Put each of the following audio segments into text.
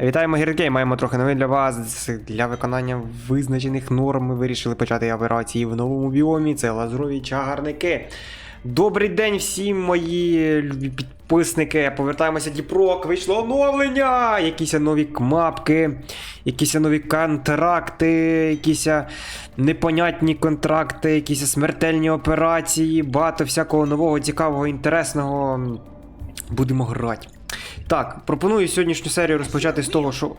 Вітаємо гіркей, маємо трохи новин для вас. Для виконання визначених норм ми вирішили почати операції в новому біомі. Це лазурові чагарники. Добрий день всім мої любі підписники. Повертаємося Діпрок. Вийшло оновлення! Якісь нові кмапки, якісь нові контракти, якісь непонятні контракти, якісь смертельні операції, багато всякого нового, цікавого, інтересного. Будемо грати. Так, пропоную сьогоднішню серію розпочати з того, що.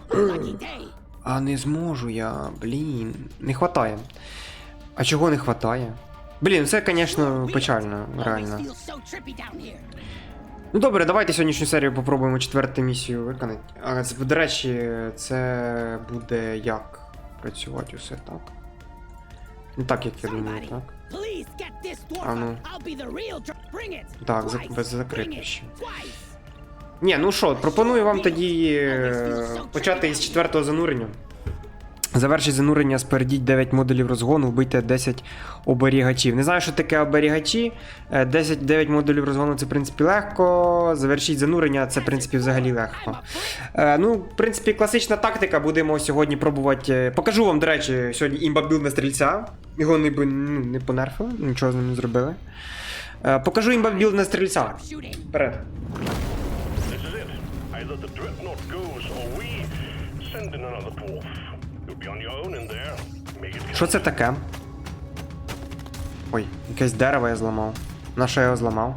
А не зможу я, блін. Не хватає. А чого не хватає? Блін, це, звісно, печально, реально. Ну добре, давайте сьогоднішню серію попробуємо четверту місію виконати. А до речі, це буде як працювати усе так. Не так, як я думаю, так? А ну. Так, без закритих ще. Ні, ну що, пропоную вам тоді е, почати із четвертого занурення. Завершіть занурення, спередіть 9 модулів розгону, вбийте 10 оберігачів. Не знаю, що таке оберігачі. Е, 10 9 модулів розгону це, в принципі, легко. Завершіть занурення, це, в принципі, взагалі легко. Е, ну, в принципі, класична тактика. Будемо сьогодні пробувати. е, Покажу вам, до речі, сьогодні імбабілд на стрільця. Його не, б- ну, не понерфили, нічого з ним не зробили. Е, покажу імбабілд на стрільця. Вперед. Що це таке? Ой, якесь дерево я зламав. На що я його зламав?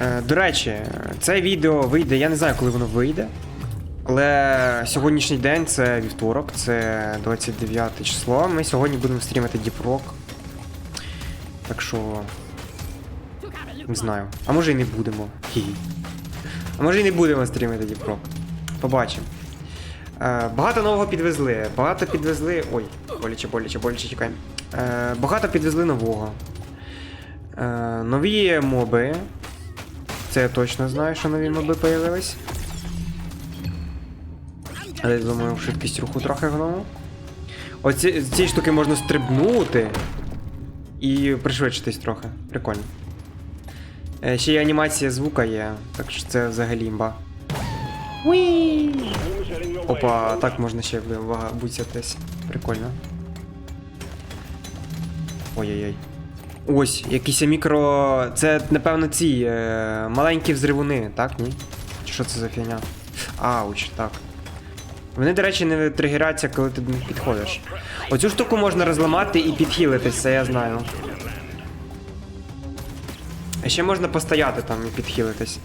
Е, до речі, це відео вийде, я не знаю, коли воно вийде. Але сьогоднішній день це вівторок, це 29 число. Ми сьогодні будемо стрімити Діпрок. Так що, не знаю. А може і не будемо. А може і не будемо стрімити Діпрок. Побачимо. Е, багато нового підвезли. Багато підвезли. Ой, боляче, боляче, боляче чекаємо. Е, багато підвезли нового. Е, нові моби. Це я точно знаю, що нові моби появились. Але я думаю, швидкість руху трохи гному. Оці цієї штуки можна стрибнути і пришвидшитись трохи. Прикольно. Е, ще й анімація звука є, так що це взагалі імба. Way. Опа, так можна ще буцятись. Прикольно. Ой-ой-ой. Ось, якісь мікро. Це, напевно, ці е, маленькі взривуни, так? Ні? Чи що це за фігня? Ауч, так. Вони, до речі, не тригеряться, коли ти до них підходиш. Оцю штуку можна розламати і підхилитись, я знаю. Ще можна постояти там і підхилитись.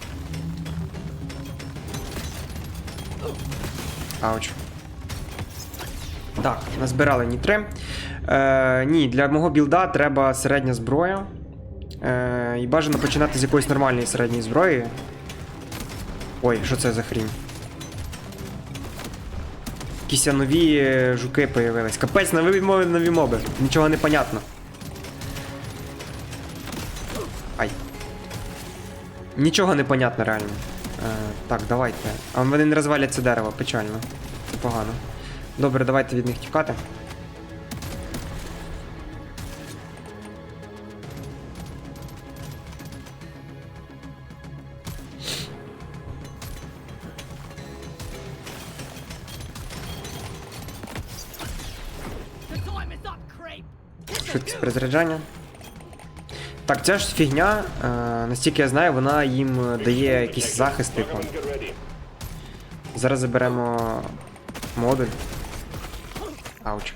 Ауч. Так, назбирали нітри. Е, ні, для мого білда треба середня зброя. Е, і бажано починати з якоїсь нормальної середньої зброї. Ой, що це за хрінь? Якісь нові е, жуки появились. Капець, нові мови, нові моби. Нічого не понятно. Нічого не понятно реально. Е, так, давайте. А вони не розвалять це дерево, печально. Це погано. Добре, давайте від них тікати. Швидкість перезаряджання. Так, ця ж фігня, е, настільки я знаю, вона їм е, дає якийсь захист, типу. Зараз заберемо модуль. Ауч.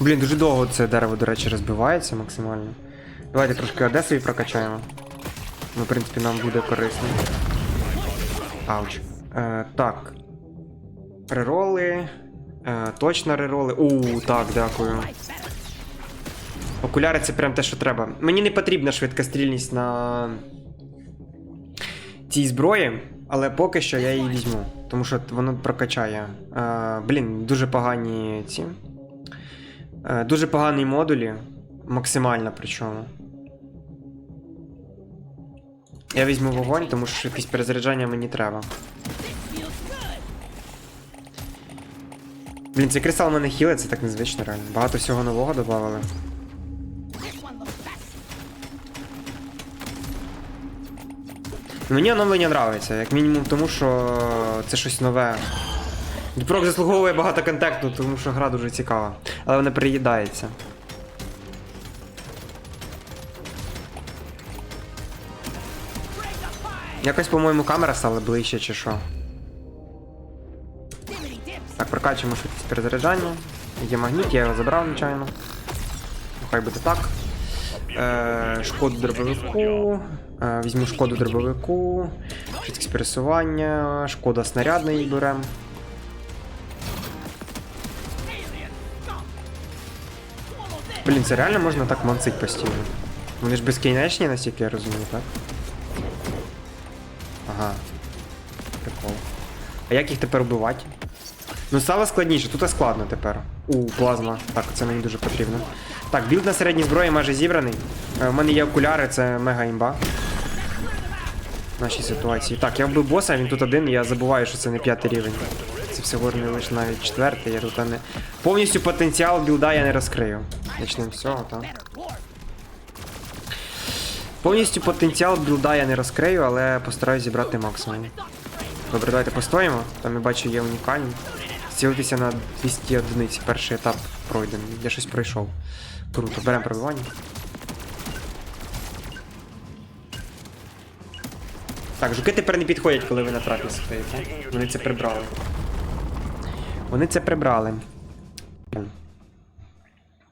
Блін, дуже довго це дерево, до речі, розбивається максимально. Давайте трошки Одесою прокачаємо. Ну, в принципі, нам буде корисно. Ауч. Е, так. Рероли. Е, точно рероли. У, так, дякую. Окуляри це прям те, що треба. Мені не потрібна швидкострільність на цій зброї, але поки що я її візьму, тому що воно прокачає. Е, блін, дуже погані ці. Е, дуже погані модулі. Максимально причому. Я візьму вогонь, тому що якесь перезаряджання мені треба. Блін, цей кристал мене хілить, це так незвично реально. Багато всього нового додавали. Мені оновлення нравиться, як мінімум, тому що це щось нове. Діпрок заслуговує багато контенту, тому що гра дуже цікава. Але вона приїдається. Якось, по-моєму, камера стала ближче чи що. Так, прокачуємо швидкість перезаряджання. Є магніт, я його забрав, звичайно. Хай буде так. Е, шкоду дробовику. Е, візьму шкоду дробовику. Швидкість пересування. Шкода снарядної беремо. Блін, це реально можна так мансить постійно. Вони ж безкінечні, наскільки я розумію, так? Ага. Прикол. А як їх тепер вбивати? Ну, стало складніше, тут складно тепер. У, плазма. Так, це мені дуже потрібно. Так, білд на середній зброї майже зібраний. Е, У мене є окуляри, це мега імба. В нашій ситуації. Так, я вбив боса, він тут один, я забуваю, що це не п'ятий рівень. Це всього не лише навіть четвертий, я тут не. Повністю потенціал білда я не розкрию. Почнемо з цього, так. Повністю потенціал білда я не розкрию, але постараюсь зібрати максимум. Добре, давайте постоїмо. Там я бачу є унікальні. Зцілитися на 200 одиниць. Перший етап пройдений. Я щось пройшов. Круто, беремо пробивання. Так, жуки тепер не підходять, коли ви на трапі стоїте. Вони це прибрали. Вони це прибрали.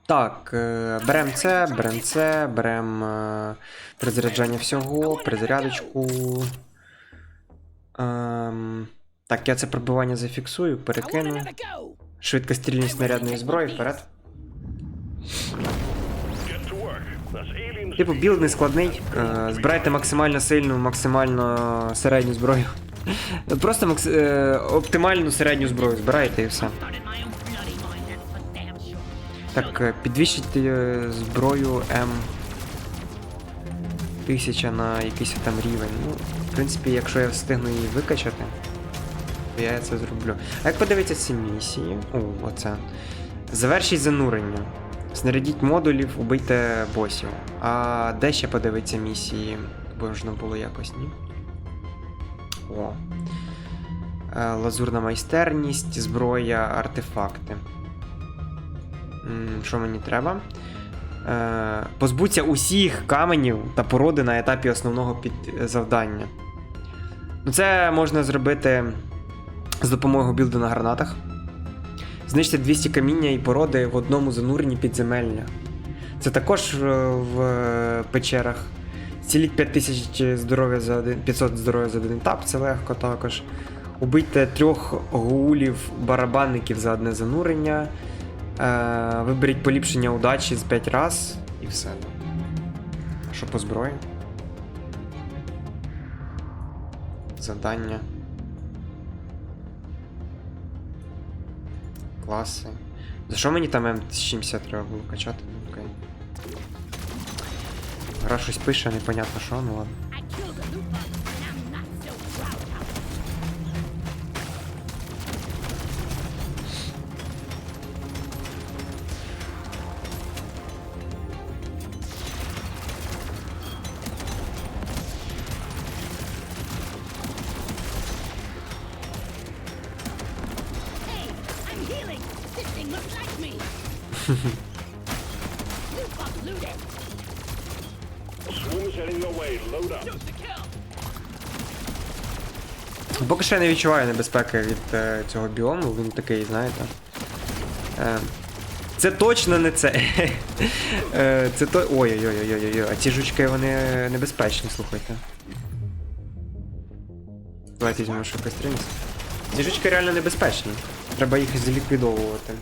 Так, е, беремо це, беремо це, беремо е, перезаряджання всього, перезарядочку. Ем, так, я це пробивання зафіксую, перекину. Швидкострільність снарядної зброї вперед. Типу, білд не складний. Е, збирайте максимально сильну, максимально середню зброю. Просто макс... е, оптимальну середню зброю збирайте і все. Так, е, підвищити зброю М. 1000 на якийсь там рівень. Ну, в принципі, якщо я встигну її викачати, то я це зроблю. А як подивитися ці місії? О, оце. Завершіть занурення. Снарядіть модулів, убийте босів. А де ще подивитися місії? Можна було якось, ні? О. Е, Лазурна майстерність, зброя, артефакти. Що мені треба? Е, позбуться усіх каменів та породи на етапі основного під... завдання. Ну, це можна зробити з допомогою білду на гранатах. Знищити 200 каміння і породи в одному зануренні підземелля. Це також е, в е, печерах. Ціліть 5000 здоров'я за один, 500 здоров'я за один етап, це легко також. Убийте трьох гулів барабанників за одне занурення. Е, виберіть поліпшення удачі з 5 раз і все. Що по зброї? Завдання. Класи. За що мені там М70 треба було качати? Окей. Гра щось пише, непонятно що, ну ладно. Що я не відчуваю небезпеки від е, цього біому, він такий, знаєте. Е, це точно не це. е, це то. Ой-ой-ой-ой-ой. А ці жучки вони небезпечні, слухайте. Давайте візьмемо швидкострільність. Ці жучки реально небезпечні. Треба їх зліквідовувати.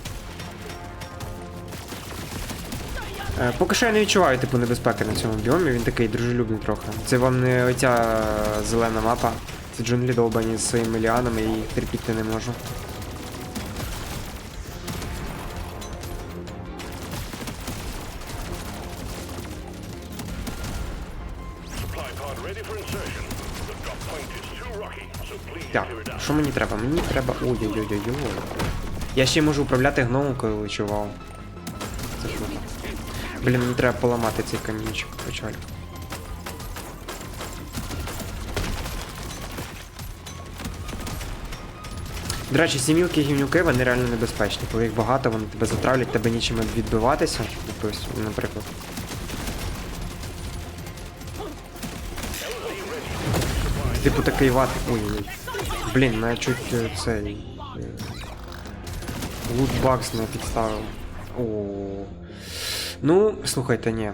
Е, Поки що я не відчуваю типу небезпеки на цьому біомі, він такий дружелюбний трохи. Це вам не оця зелена мапа. Це джунглі довбані з своїми ліанами, я їх терпіти не можу. Так, що мені треба? Мені треба. Ой-ой-ой-ой. Я ще можу управляти гномом, коли вичував. Це що? Блін, мені треба поламати цей камінчик, печаль. До речі, сімілки і гівнюки, вони реально небезпечні. Коли їх багато, вони тебе затравлять, тебе нічим відбиватися. Тобто, наприклад. Типу такий ват. Ой-ой-ой. Блін, мене чуть е, цей. е, Лутбакс не підставив. О. Ну, слухайте, ні.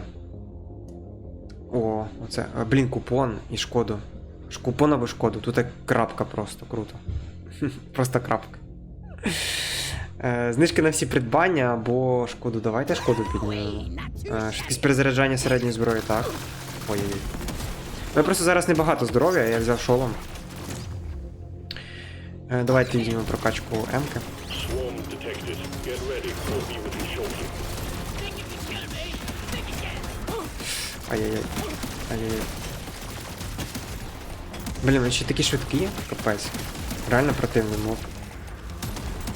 О, оце. Блін, купон і шкоду. Купон або шкоду. Тут як крапка просто, круто. Просто крапка. Е, Знижки на всі придбання або шкоду. Давайте шкоду піднімемо. Е, Швидкість перезаряджання середньої зброї, так. Ой-ой-ой. Просто зараз небагато здоров'я, я взяв шолом. Е, Давайте візьмемо прокачку М-ки. Ай-яй-яй. Ай-яй-яй. Блін, вони ще такі швидкі, капець. Реально противний моб.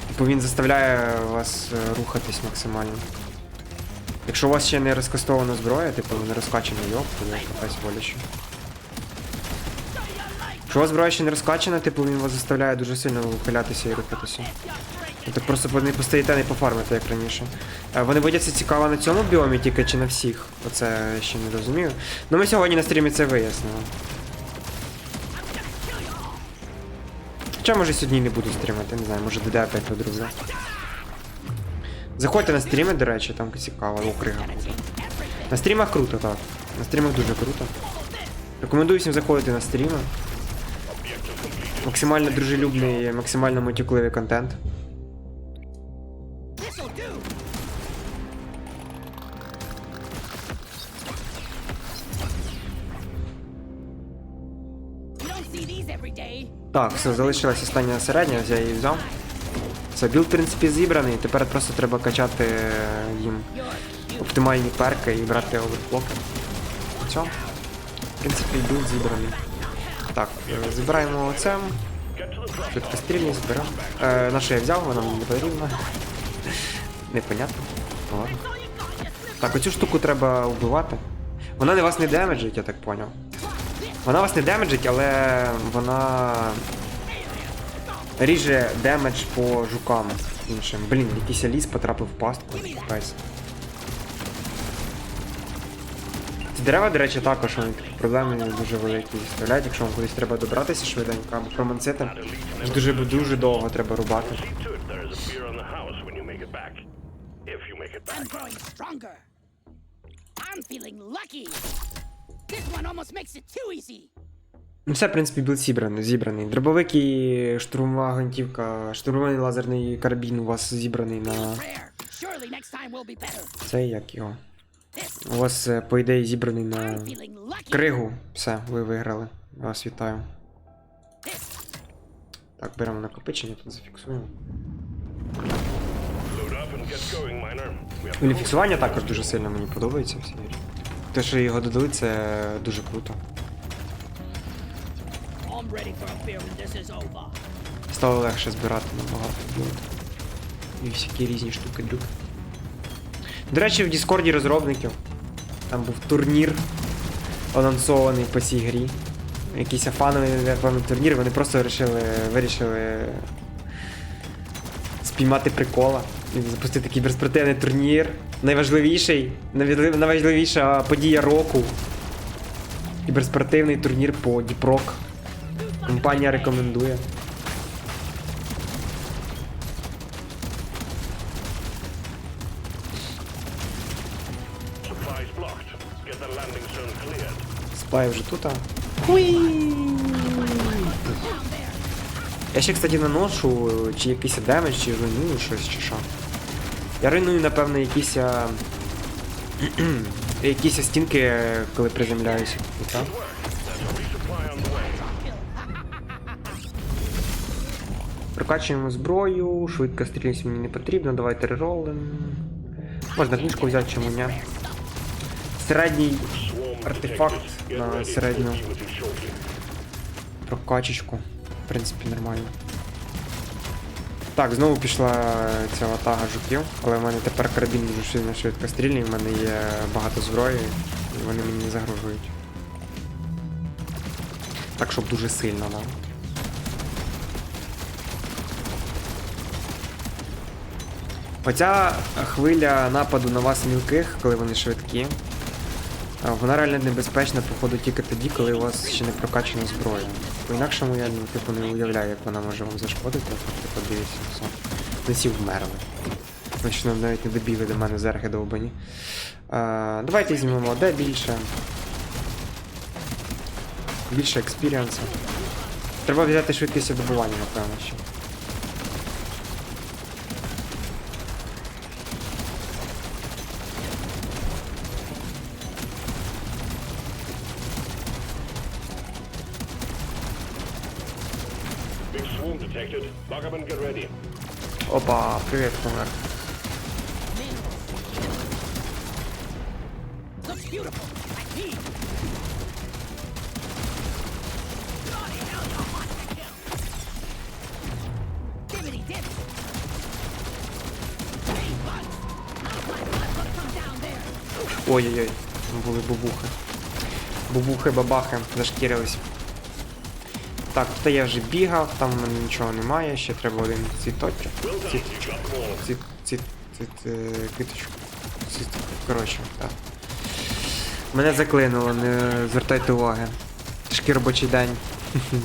Типу він заставляє вас е, рухатись максимально. Якщо у вас ще не розкастована зброя, типу не розкачана йоп, то я капець боляче. Якщо у вас зброя ще не розкачана, типу він вас заставляє дуже сильно вихилятися і рухатися. Так просто не постоїте, не пофармите, як раніше. Е, Вони водяться цікаво на цьому біомі тільки чи на всіх. Оце я ще не розумію. Ну ми сьогодні на стрімі це вияснили. Хоча може сьогодні не буду стрімити, не знаю, може ДД опять подруга. Заходьте на стріми, до речі, там цікаво, окрига. На стрімах круто, так. На стрімах дуже круто. Рекомендую всім заходити на стріми. Максимально дружелюбний, максимально матюкливий контент. Так, все, залишилась остання середня, я її взяв. Все, білд, в принципі, зібраний, тепер просто треба качати е, їм оптимальні перки і брати оверклоки. Все. В принципі, білд зібраний. Так, е, збираємо оце. Швидкострільність зберемо. Е, на що я взяв, вона мені не потрібна. Непонятно. Ну, Ладно. Так, оцю штуку треба вбивати. Вона не вас не демеджить, я так поняв. Вона вас не демеджить, але вона ріже демедж по жукам іншим. Блін, якийсь ліс потрапив в пастку. Капець. Ці дерева, до речі, також вони проблеми дуже великі виставляють, якщо вам кудись треба добратися швиденько або проманцити. Дуже дуже довго треба рубати. I'm feeling lucky. This one almost makes it too easy. Ну, все, в принципі, був зібраний, зібраний. Дробовик і штурмова гвинтівка, штурмовий лазерний карабін у вас зібраний на цей як його. У вас, е, по ідеї, зібраний на кригу. Все, ви виграли. Вас вітаю. Так, беремо накопичення, тут зафіксуємо. Фіксування також дуже сильно мені подобається всі речі. Те, що його додали, це дуже круто. Стало легше збирати набагато білд. І всякі різні штуки дрюки. До речі, в Діскорді розробників там був турнір анонсований по цій грі. Якийсь фановий напевно, турнір, вони просто вирішили, вирішили спіймати прикола запустити кіберспортивний турнір. Найважливіший, найважлив- найважливіша подія року. Кіберспортивний турнір по Діпрок. Компанія рекомендує. Спай вже тут. а. Я ще, кстати, наношу чи якийсь демедж, чи руйную щось, чи що. Я руйную, напевно, якісь. якісь стінки, коли приземляюся. І так. Resupply on the way. Прокачуємо зброю, швидка стрільність мені не потрібно, давайте реролим. Можна книжку взяти, чому ні. Середній артефакт на середню прокачечку в принципі, нормально. Так, знову пішла ця ватага жуків, але в мене тепер карабін дуже сильно швидкострільний, в мене є багато зброї, і вони мені не загрожують. Так, щоб дуже сильно нам. Оця хвиля нападу на вас мілких, коли вони швидкі, вона реально небезпечна, походу, тільки тоді, коли у вас ще не прокачана зброя. По-інакшому я ну, типу, не уявляю, як вона може вам зашкодити, типу, дивіться, все. Всі вмерли. Точно навіть не добігли до мене зерги довбані. А, давайте візьмемо де більше. Більше експіріансу. Треба взяти швидкість добування, напевно, ще. Опа, привет, Сумер. Ой-ой-ой, были бубуха. Бубуха и бабаха зашкирилась. Так, тут я вже бігав, там в мене нічого немає, ще треба один цвіточок. Ці, ці, ці, ці. Ці, коротше, так. Мене заклинуло, не звертайте уваги. Тяжкий робочий день.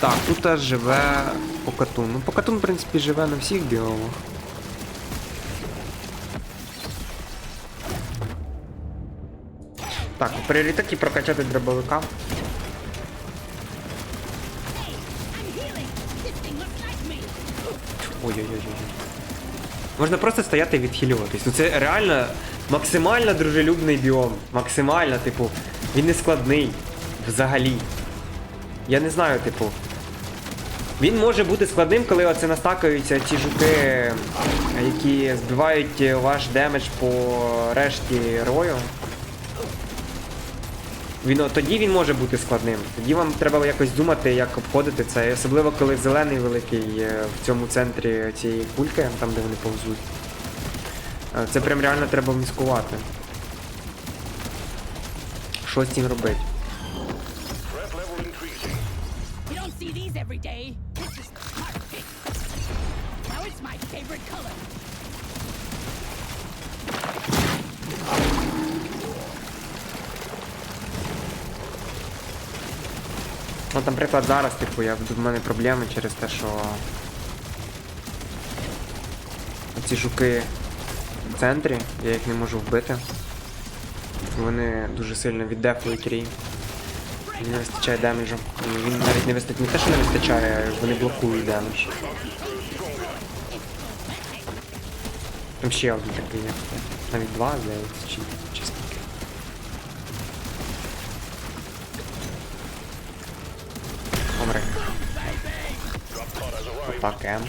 Так, тут аж живе покатун. Ну, покатун, в принципі, живе на всіх біомах. Пріоритеті прокачати дробовика. Ой-ой-ой. Можна просто стояти і відхилюватись. Ну це реально максимально дружелюбний біом. Максимально, типу, він не складний взагалі. Я не знаю, типу. Він може бути складним, коли оце настакаються ті жуки, які збивають ваш демедж по решті рою. Він, тоді він може бути складним. Тоді вам треба якось думати, як обходити це. Особливо коли зелений великий е, в цьому центрі цієї кульки, там де вони повзуть. Е, Це прям реально треба міскувати. Що з цим робити? Ну, там, наприклад, зараз, типу, я в мене проблеми через те, що ці жуки в центрі, я їх не можу вбити. Вони дуже сильно віддефують рій. Не вистачає демеджу. Він навіть не вистачає. Не те, що не вистачає, вони блокують демедж. Там ще один такий є. Навіть два, здається, чи, чи Так, М.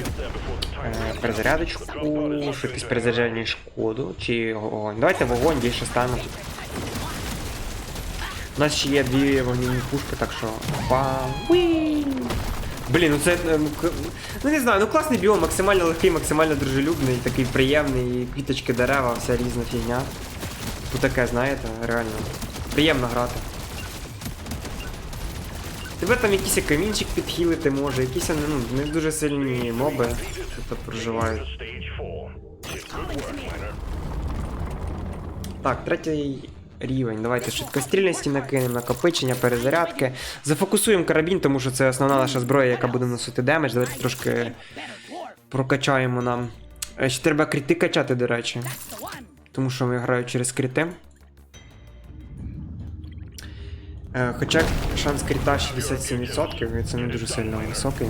Е, Перезарядочку, швидкість перезарядження шкоду, чи вогонь. Давайте вогонь більше стане. У нас ще є дві вогняні пушки, так що. Бам! Блін, ну це. е, ну не знаю, ну класний біом, максимально легкий, максимально дружелюбний, такий приємний, квіточки дерева, вся різна фігня. Тут таке, знаєте, реально. Приємно грати. Тебе там якийсь камінчик підхилити може, якісь ну, не дуже сильні моби тут проживають. Stage 4. Good work, miner. Так, третій рівень. Давайте швидкострільності накинемо, накопичення, перезарядки. Зафокусуємо карабін, тому що це основна наша зброя, яка буде носити демедж. Давайте трошки прокачаємо нам. Е, Ще треба кріти качати, до речі. Тому що ми граю через кріти. Хоча шанс кріта 67%, і це не дуже сильно високий.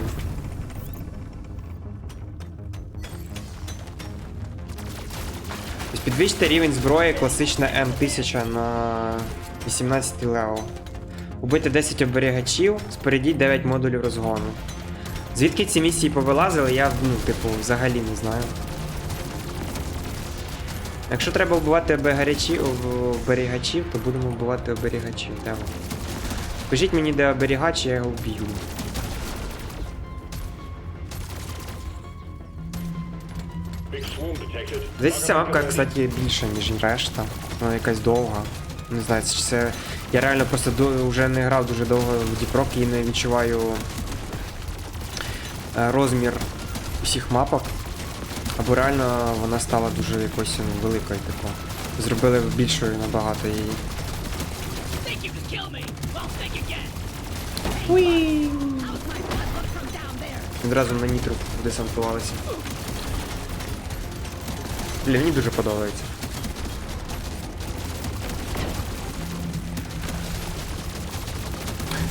Тобто підвищити рівень зброї класична М1000 на 18 левел. Убити 10 оберігачів, спорядіть 9 модулів розгону. Звідки ці місії повилазили, я ну, типу, взагалі не знаю. Якщо треба вбивати оберігачів, то будемо вбивати оберігачів. Де? Скажіть мені, де оберігач, я його вб'ю. Здається, ця мапка, кстати, більша, ніж решта. Вона якась довга. Не знаю, чи це Я реально просто до, вже не грав дуже довго в Діпрок і не відчуваю е, розмір усіх мапок. Або реально вона стала дуже якось ну, великою, типу. Зробили більшою набагато її. There? Відразу на нітру десантувалися. Бля, мені дуже подобається.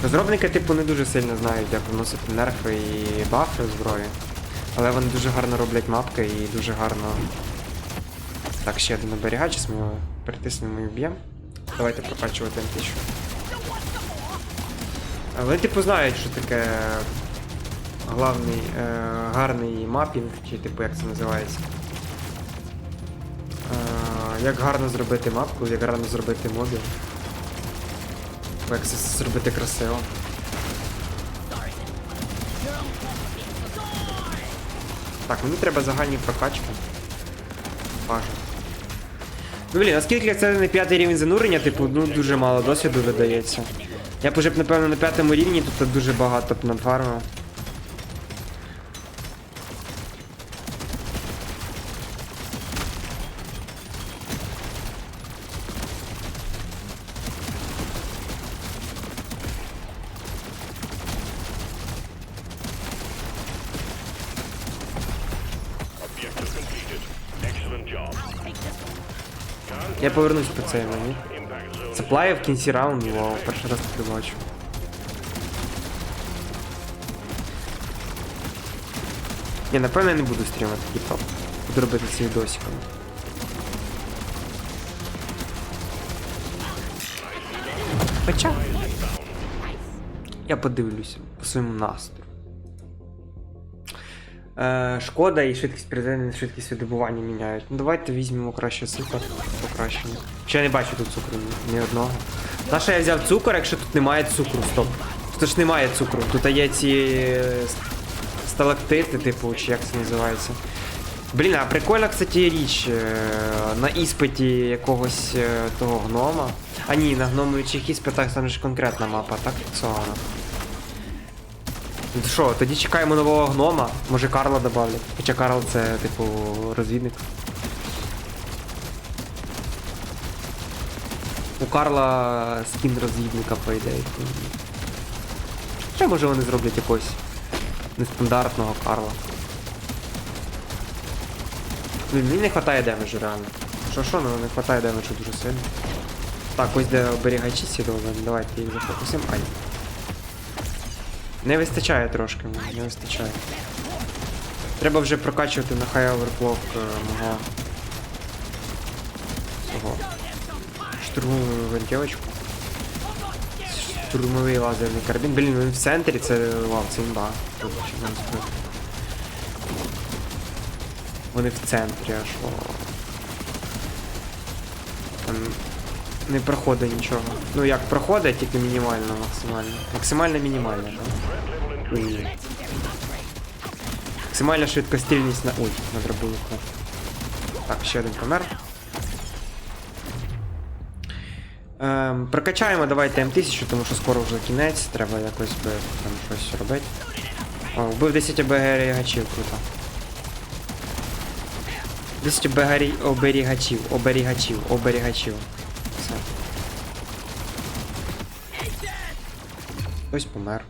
Розробники, типу, не дуже сильно знають, як вносити нерфи і бафи зброї. Але вони дуже гарно роблять мапки і дуже гарно. Так, ще один оберігач, ми його притиснемо і вб'ємо. Давайте прокачувати МТ. Але типу знають, що таке главний е, гарний мапінг, чи типу як це називається. Е, як гарно зробити мапку, як гарно зробити. Типу, Як це зробити красиво. Так, мені треба загальні прокачки. Бажано. Ну блін, наскільки це не п'ятий рівень занурення, типу, ну дуже мало досвіду видається. Я б уже б, напевно, на п'ятому рівні тут дуже багато б completed. Я повернусь по цей мені. Zone. В кінці раунду, вау, перший раз таке бачу. Ні, напевно я не буду стрімати типу. Буду робити ці відосиками. Хоча. Я подивлюся по своєму настрою. Е, шкода і швидкість передання, швидкість видобування міняють. Ну давайте візьмемо краще цукор покращення. Ще я не бачу тут цукру ні, ні одного. На я взяв цукор, якщо тут немає цукру? Стоп. Тут ж немає цукру. Тут є ці е, сталактити, типу, чи як це називається. Блін, а прикольна, кстати, річ. е, На іспиті якогось того гнома. А ні, на гномових іспитах там ж конкретна мапа, так фіксована. Ну що, тоді чекаємо нового гнома. Може Карла добавлять. Хоча Карл це, типу, розвідник. У Карла скін розвідника, по ідеї. Ще може вони зроблять якогось нестандартного Карла. Мені не вистачає демеджу реально. Що що, ну не вистачає демеджу дуже сильно. Так, ось де оберігачі сідали, давайте їх зафокусимо. Не вистачає трошки, не вистачає. Треба вже прокачувати на хай оверклок мого. Цього. Штурмову гвинтівочку. Штурмовий лазерний карабін. Блін, він в центрі, це вау, це імба. Вони в центрі аж. Там не проходить нічого. Ну як проходить, тільки мінімально, максимально. Максимально мінімально, так? Ой. Максимальна швидкострільність на. Ой, на дробовику. Так, ще один помер. Ем, прокачаємо давайте М1000, тому що скоро вже кінець, треба якось би там щось робити. О, вбив 10 оберігачів, круто. 10 оберіг... оберігачів, оберігачів, оберігачів. Все. Хтось помер.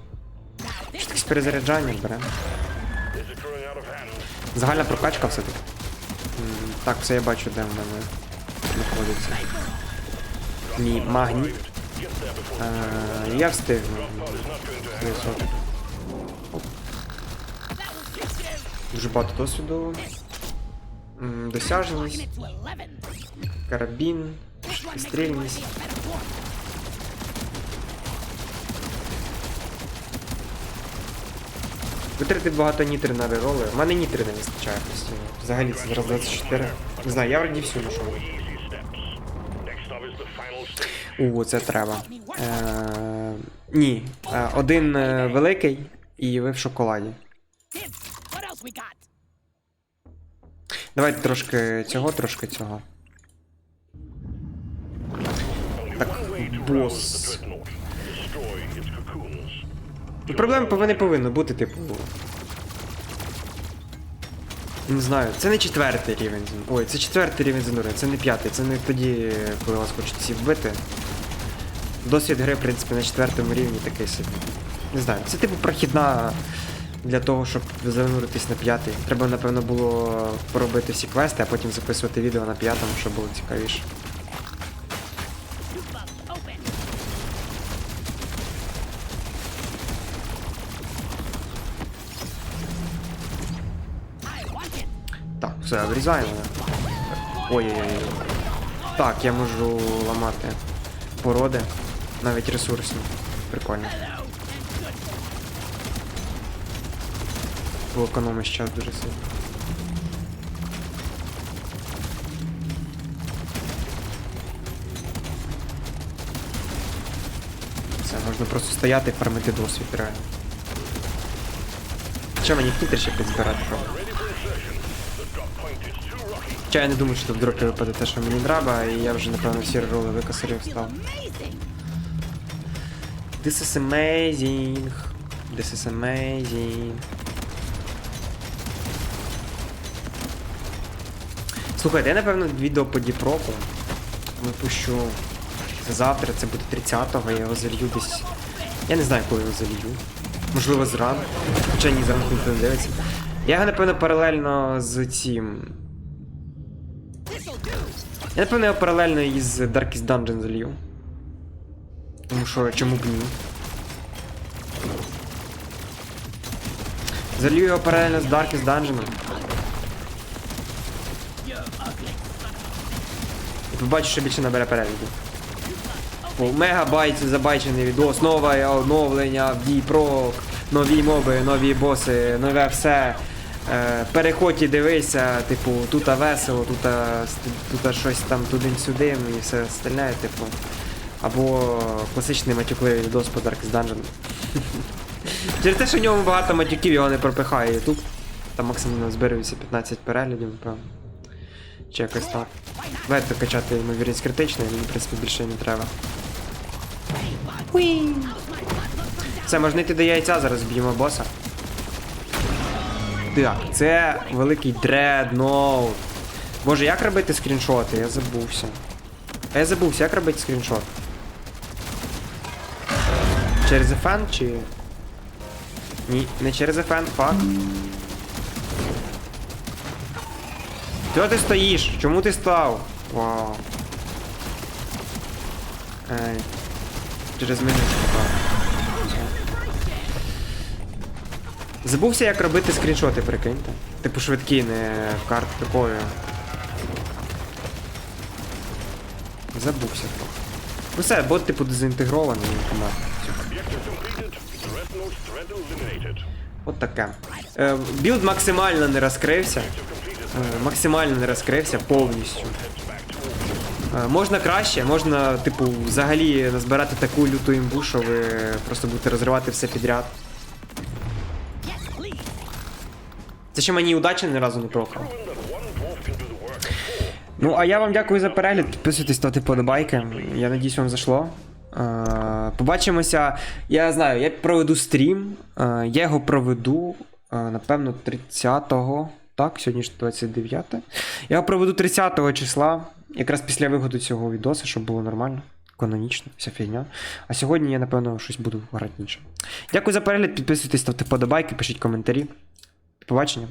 Щось перезаряджання hand. Загальна прокачка все-таки. Так, все я бачу, де в мене знаходиться. Мій магніт. Е, я встигну. Дуже багато досвіду. Досяжність, карабін, стрільність. Витратити багато нітри на рероли. У мене нітри не вистачає постійно. Взагалі це зараз 24. Не знаю, я вроді всю stage. О, це треба. Е, ні. Е, один е, великий і ви в шоколаді. Давайте трошки цього, трошки цього. Бос. Ну, проблем повинні повинно бути, типу. Не знаю, це не четвертий рівень. зон- Ой, це четвертий рівень занурення, це не п'ятий, це не тоді, коли вас хочуть всі вбити. Досвід гри, в принципі, на четвертому рівні такий собі. Не знаю, це типу прохідна для того, щоб зануритись на п'ятий. Треба, напевно, було поробити всі квести, а потім записувати відео на п'ятому, щоб було цікавіше. Все, обрізаємо. Ой-ой-ой. Так, я можу ламати породи, навіть ресурсні. Прикольно. Бо економиш час дуже сильно. Все, можна просто стояти і фармити досвід, реально. Що мені ще підзбирати? правда? Хоча я не думаю, що тут дропі випаде те, що мені треба, і я вже, напевно, всі роли викосарів став. This is amazing. This is amazing. Слухайте, я напевно відео по Діпроку випущу завтра, це буде 30-го, я його залью десь. Я не знаю, коли його залью. Можливо, зранку. Хоча ні, зранку ніхто не дивиться. Я його, напевно, паралельно з цим. Я напевно його паралельно із Darkest Dungeon залью. Тому що чому б ні? Залью його паралельно з Darkest Dungeon. І побачу, що більше набере переглядів. Мегабайт забайчений відос, нове оновлення в Діпрок, нові моби, нові боси, нове все. Е, переходь дивися, типу, тут весело, тут, тут щось там туди-сюди і все остальне, типу. Або класичний матюкливий відос по Darkest Dungeon. Через те, що в ньому багато матюків, його не пропихає YouTube. Там максимум зберується 15 переглядів, напевно. Чи якось так. Давайте качати ймовірність критичної, мені, в принципі, більше не треба. Все, можна йти до яйця, зараз б'ємо боса. Так, це великий дредноут. Боже, як робити скріншоти? Я забувся. Я забувся, як робити скріншот? Через FN чи. Ні, не через FN, фак. Чого ти стоїш? Чому ти став? Вау. Ей. Через меню шукав. Забувся, як робити скріншоти, прикиньте. Типу швидкі, не карт такою. Забувся трохи. Ну все, бот типу дезінтегрований threat eliminated. От таке. Е, білд максимально не розкрився. Е, максимально не розкрився повністю. Е, можна краще, можна, типу, взагалі назбирати таку люту імбу, що ви просто будете розривати все підряд. Це ще мені удачі ні разу не four. Ну, а я вам дякую за перегляд. Підписуйтесь, ставте подобайки. Я надіюсь, вам зайшло. Е, побачимося. Я знаю, я проведу стрім. Е, я його проведу, е, напевно, 30-го. Так, сьогодні ж 29. Я його проведу 30 числа, якраз після виходу цього відосу, щоб було нормально, канонічно, вся фігня. А сьогодні я, напевно, щось буду грати інше. Дякую за перегляд, підписуйтесь, ставте подобайки, пишіть коментарі. Побачення.